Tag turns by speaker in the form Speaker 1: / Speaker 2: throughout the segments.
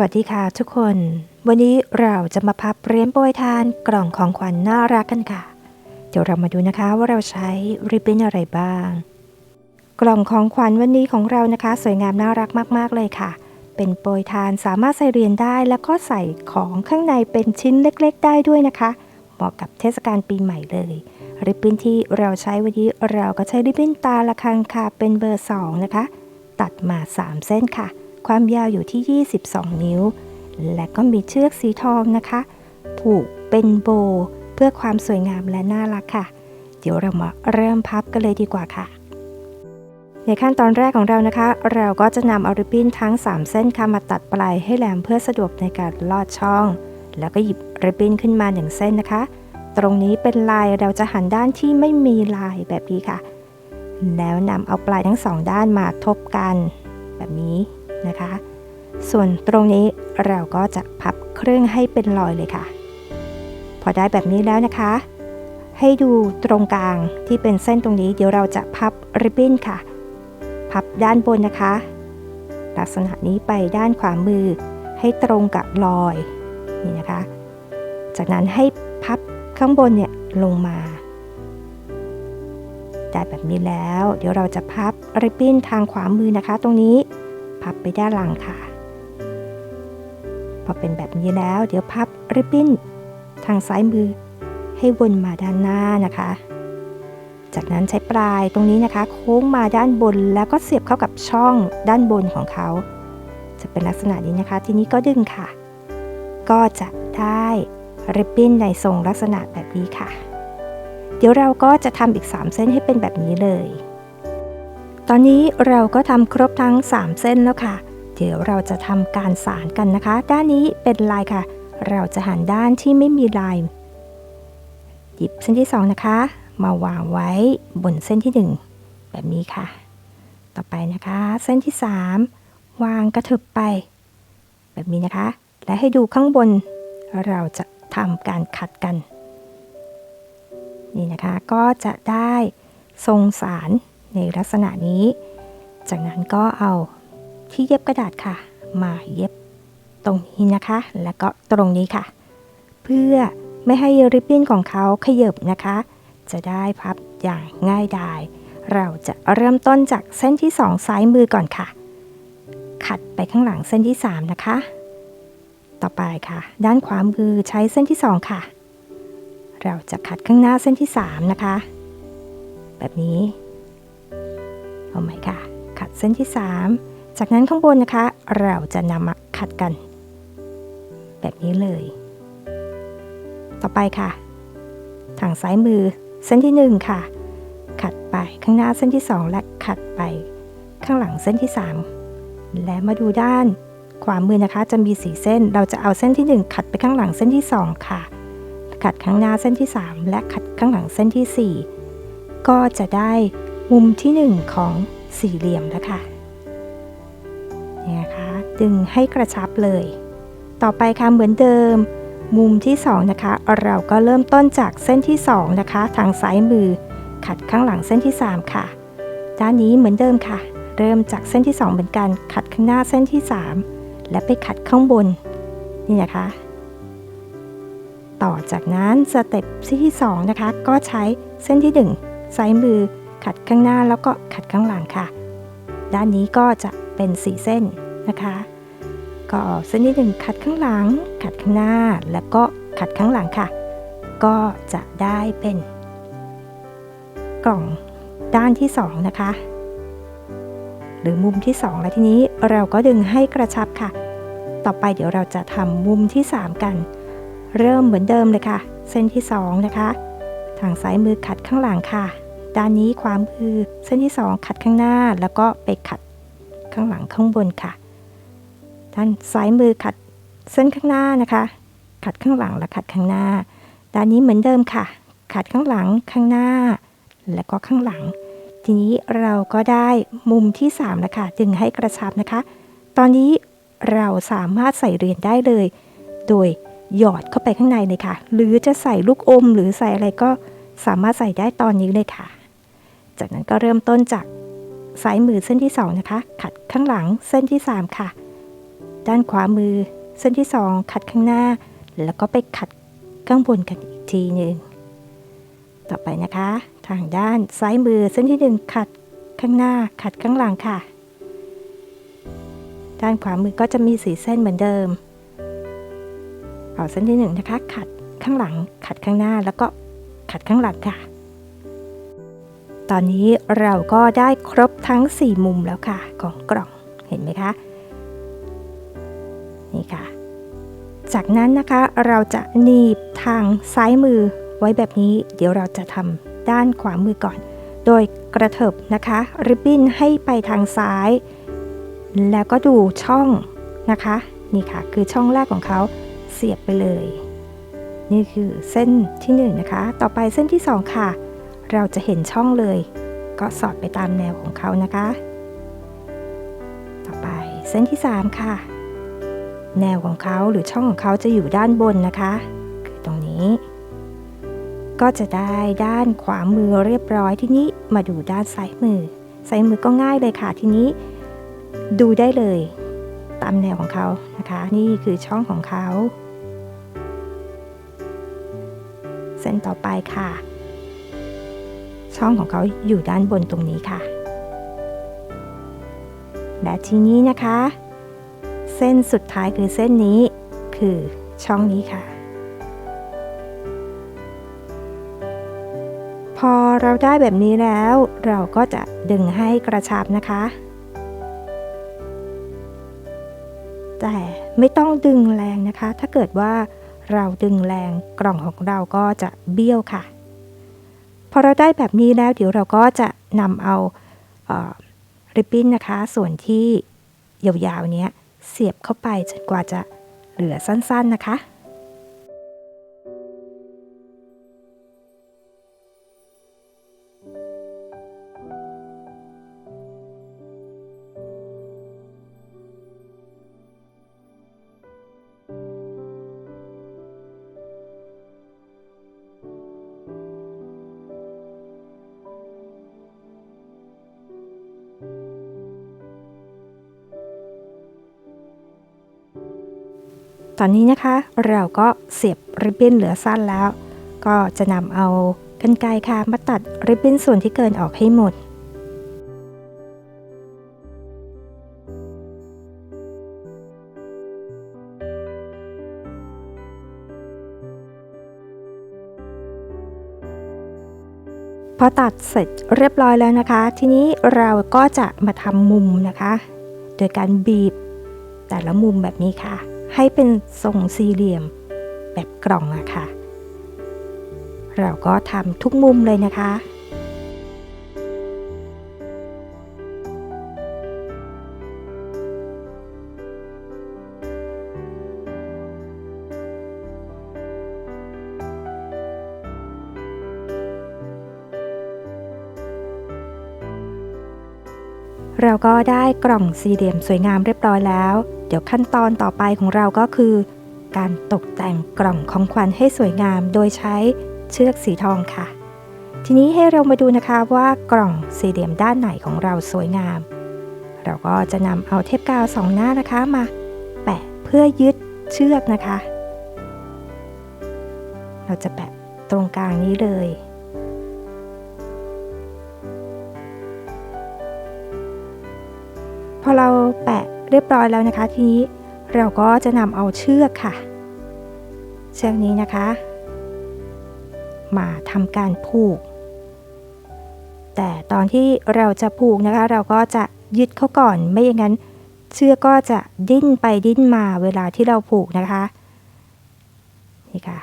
Speaker 1: วัสดีค่ะทุกคน วันนี้เราจะมาพับเรียนโปรยทานกล่องของขวัญน่ารักกันค่ะ เดี๋ยวเรามาดูนะคะว่าเราใช้ริบบิ้นอะไรบ้าง กล่องของขวัญวันนี้ของเรานะคะ สวยงามน่ารักมาก ๆ เลยค่ะ เป็นโปรยทานสามารถใส่เหรียญได้แล้วก็ใส่ของข้างในเป็นชิ้นเล็ก ๆ ได้ด้วยนะคะ เหมาะกับเทศกาลปีใหม่เลยริบบิ้นที่เราใช้วันนี้เราก็ใช้ริบบิ้นตาละคังค่ะเป็นเบอร์ 2 นะคะ ตัดมา 3 เส้นค่ะ ความยาวอยู่ที่ 22 นิ้ว และก็มีเชือกสีทองนะคะ ผูกเป็นโบ เพื่อความสวยงามและน่ารักค่ะ เดี๋ยวเรามาเริ่มพับกันเลยดีกว่าค่ะ ในขั้นตอนแรกของเรานะคะ เราก็จะนำเอาริบบิ้นทั้ง 3 เส้นค่ะมาตัดปลายให้แหลมเพื่อสะดวกในการลอดช่อง แล้วก็หยิบริบบิ้นขึ้นมา1เส้นนะคะ ตรงนี้เป็นลายเราจะหันด้านที่ไม่มีลายแบบนี้ค่ะ แล้วนำเอาปลายทั้งสองด้านมาทบกัน แบบนี้ นะคะ ส่วนตรงนี้เราก็จะพับครึ่งให้เป็นรอยเลยค่ะ พอได้แบบนี้แล้วนะคะ ให้ดูตรงกลางที่เป็นเส้นตรงนี้ เดี๋ยวเราจะพับริบบิ้นค่ะ พับด้านบนนะคะ ลักษณะนี้ไปด้านขวามือให้ตรงกับรอยนี่นะคะ จากนั้นให้พับข้างบนเนี่ยลงมาได้แบบนี้แล้ว เดี๋ยวเราจะพับริบบิ้นทางขวามือนะคะ ตรงนี้ พับไปด้านหลังค่ะ พอเป็นแบบนี้แล้ว เดี๋ยวพับริบบิ้นทางซ้ายมือให้วนมาด้านหน้านะคะ จากนั้นใช้ปลายตรงนี้นะคะ โค้งมาด้านบนแล้วก็เสียบเข้ากับช่องด้านบนของเขา จะเป็นลักษณะนี้นะคะ ทีนี้ก็ดึงค่ะ ก็จะได้ริบบิ้นในทรงลักษณะแบบนี้ค่ะ เดี๋ยวเราก็จะทำอีก 3 เส้นให้เป็นแบบนี้เลย ตอนนี้เราก็ทำครบทั้ง 3 เส้นแล้วค่ะ เดี๋ยวเราจะทำการสารกันนะคะ ด้านนี้เป็นลายค่ะ เราจะหันด้านที่ไม่มีลาย หยิบเส้นที่ 2 นะคะ มาวางไว้บนเส้นที่ 1 แบบนี้ค่ะ ต่อไปนะคะ เส้นที่ 3 วางกระเถิบไป แบบนี้นะคะ และให้ดูข้างบน เราจะทำการขัดกัน นี่นะคะก็จะได้ทรงสาร ในลักษณะนี้ จากนั้นก็เอาที่เย็บกระดาษค่ะ มาเย็บตรงนี้นะคะ แล้วก็ตรงนี้ค่ะ เพื่อไม่ให้ริบบิ้นของเขาขยบนะคะ จะได้พับอย่างง่ายดาย เราจะเริ่มต้นจากเส้นที่ 2 ซ้ายมือก่อนค่ะ ขัดไปข้างหลังเส้นที่ 3 นะคะ ต่อไปค่ะ ด้านขวามือใช้เส้นที่ 2 ค่ะ เราจะขัดข้างหน้าเส้นที่ 3 นะคะ แบบนี้ เอาใหม่ค่ะ ขัดเส้นที่ 3 จากนั้นข้างบนนะคะ เราจะนำมาขัดกัน แบบนี้เลย ต่อไปค่ะ ทางซ้ายมือเส้นที่ 1 ค่ะ ขัดไปข้างหน้าเส้นที่ 2 และขัดไปข้างหลังเส้นที่ 3 และมาดูด้านขวามือนะคะจะมีสีเส้น เราจะเอาเส้นที่ 1 ขัดไปข้างหลังเส้นที่ 2 ค่ะ ขัดข้างหน้าเส้นที่ 3 และขัดข้างหลังเส้นที่ 4 ก็จะได้ มุมที่ 1 ของสี่เหลี่ยมแล้วค่ะนี่นะคะดึงให้กระชับเลย ต่อไปค่ะเหมือนเดิม มุมที่2นะคะเราก็เริ่มต้นจากเส้นที่ 2 นะคะ ทางซ้ายมือขัดข้างหลังเส้นที่ 3 ค่ะด้านนี้เหมือนเดิมค่ะ เริ่มจากเส้นที่ 2 เหมือนกัน ขัดข้างหน้าเส้นที่ 3 และไปขัดข้างบนนี่นะคะ ต่อจากนั้นสเต็ปที่ 2 นะคะ ก็ใช้เส้นที่ 1 ซ้ายมือ ขัดข้างหน้าแล้วก็ขัดข้างหลังค่ะ ด้านนี้ก็จะเป็นสีเส้นนะคะ ก็เส้นที่1ขัดข้างหลัง ขัดข้างหน้าแล้วก็ขัดข้างหลังค่ะ ก็จะได้เป็น กล่องด้านที่2นะคะ หรือมุมที่2แล้วทีนี้เราก็ดึงให้กระชับค่ะ ต่อไปเดี๋ยวเราจะทำมุมที่3กัน เริ่มเหมือนเดิมเลยค่ะ เส้นที่2นะคะ ทางซ้ายมือขัดข้างหลังค่ะ ด้านนี้ความมือเส้นที่ 2 ขัดข้างหน้าแล้วก็ไปขัดข้างหลังข้างบนค่ะ ด้านซ้ายมือขัดเส้นข้างหน้านะคะ ขัดข้างหลังและขัดข้างหน้า ด้านนี้เหมือนเดิมค่ะ ขัดข้างหลังข้างหน้า แล้วก็ข้างหลัง ทีนี้เราก็ได้มุมที่3แล้วค่ะดึงให้กระชับนะคะ ตอนนี้เราสามารถใส่เหรียญได้เลย โดยหยอดเข้าไปข้างในเลยค่ะ หรือจะใส่ลูกอมหรือใส่อะไรก็สามารถใส่ได้ตอนนี้เลยค่ะ จากนั้นก็เริ่มต้นจากซ้ายมือเส้นที่ 2 นะคะ ขัดข้างหลังเส้นที่ 3 ค่ะ ด้านขวามือเส้นที่สองขัดข้างหน้า แล้วก็ไปขัดข้างบนกันอีกทีหนึ่งต่อไปนะคะ ทางด้านซ้ายมือเส้นที่หนึ่งขัดข้างหน้า ขัดข้างหลังค่ะ ด้านขวามือก็จะมีสีเส้นเหมือนเดิม เอาเส้นที่หนึ่งนะคะ ขัดข้างหลัง ขัดข้างหน้าแล้วก็ขัดข้างหลังค่ะ ตอนนี้เราก็ได้ครบทั้ง 4 มุมแล้วค่ะ ของกล่องเห็นไหมคะ นี่ค่ะ จากนั้นนะคะเราจะหนีบทางซ้ายมือไว้แบบนี้ เดี๋ยวเราจะทำด้านขวามือก่อน โดยกระเถิบนะคะ ริบบิ้นให้ไปทางซ้าย แล้วก็ดูช่องนะคะ นี่ค่ะ คือช่องแรกของเขาเสียบไปเลย นี่คือเส้นที่1นนะคะ ต่อไปเส้นที่ 2 ค่ะ เราจะเห็นช่องเลย ก็สอดไปตามแนวของเขานะคะ ต่อไปเส้นที่ 3 ค่ะ แนวของเขาหรือช่องของเขาจะอยู่ด้านบนนะคะ คือตรงนี้ ก็จะได้ด้านขวามือเรียบร้อยที่นี้มาดูด้านซ้ายมือซ้ายมือก็ง่ายเลยค่ะทีนี้ ดูได้เลย ตามแนวของเขานะคะ นี่คือช่องของเขาเส้นต่อไปค่ะ ช่องของเขาอยู่ด้านบนตรงนี้ค่ะ และทีนี้นะคะ เส้นสุดท้ายคือเส้นนี้คือช่องนี้ค่ะ พอเราได้แบบนี้แล้วเราก็จะดึงให้กระชับนะคะ แต่ไม่ต้องดึงแรงนะคะ ถ้าเกิดว่าเราดึงแรงกล่องของเราก็จะเบี้ยวค่ะ พอเราได้แบบนี้แล้วเดี๋ยวเราก็จะนำเอาเออริบบิ้นนะคะ ส่วนที่ยาวๆเนี้ยเสียบเข้าไปจนกว่าจะเหลือสั้นๆนะคะ ตอนนี้นะคะเราก็เสียบริบบิ้นเหลือสั้นแล้ว ก็จะนำเอากรรไกรค่ะมาตัดริบบิ้นส่วนที่เกินออกให้หมด พอตัดเสร็จเรียบร้อยแล้วนะคะ ทีนี้เราก็จะมาทำมุมนะคะ โดยการบีบแต่ละมุมแบบนี้ค่ะ ให้เป็นทรงสี่เหลี่ยมแบบกล่องอะค่ะ เราก็ทำทุกมุมเลยนะคะ ก็ได้กล่องสี่เหลี่ยมสวยงามเรียบร้อยแล้ว เดี๋ยวขั้นตอนต่อไปของเราก็คือ การตกแต่งกล่องของขวัญให้สวยงามโดยใช้เชือกสีทองค่ะ ทีนี้ให้เรามาดูนะคะว่ากล่องสี่เหลี่ยมด้านไหนของเราสวยงาม เราก็จะนำเอาเทปกาวสองหน้านะคะมา แปะเพื่อยึดเชือกนะคะ เราจะแปะตรงกลางนี้เลย พอเราแปะเรียบร้อยแล้วนะคะ ทีนี้เราก็จะนำเอาเชือกค่ะ เชือกนี้นะคะ มาทำการผูก แต่ตอนที่เราจะผูกนะคะ เราก็จะยึดเขาก่อนไม่อย่างนั้นเชือกก็จะดิ้นไปดิ้นมาเวลาที่เราผูกนะคะนี่ค่ะ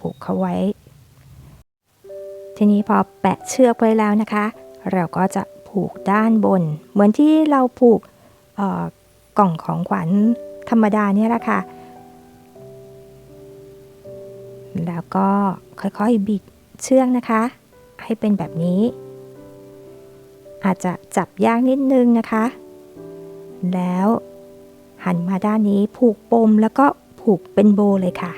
Speaker 1: ผูกเขาไว้ ทีนี้พอแปะเชือกไว้แล้วนะคะ เราก็จะ ผูกด้านบน เหมือนที่เราผูกกล่องของขวัญธรรมดาเนี่ยแหละค่ะ แล้วก็ค่อยๆบิดเชือกนะคะ ให้เป็นแบบนี้ อาจจะจับยากนิดนึงนะคะ แล้วหันมาด้านนี้ผูกปมแล้วก็ผูกเป็นโบเลยค่ะ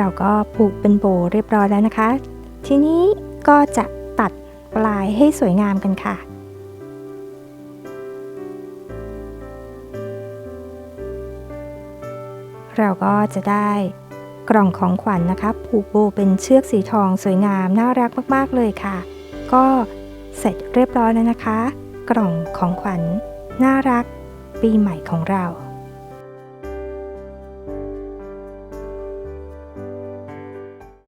Speaker 1: เราก็ผูกเป็นโบเรียบร้อยแล้วนะคะ ทีนี้ก็จะตัดปลายให้สวยงามกันค่ะเราก็จะได้กล่องของขวัญนนะคะ ผูกโบเป็นเชือกสีทองสวยงามน่ารักมาก ๆ เลยค่ะ ก็เสร็จเรียบร้อยแล้วนะคะ กล่องของขวัญน่ารักปีใหม่ของเรา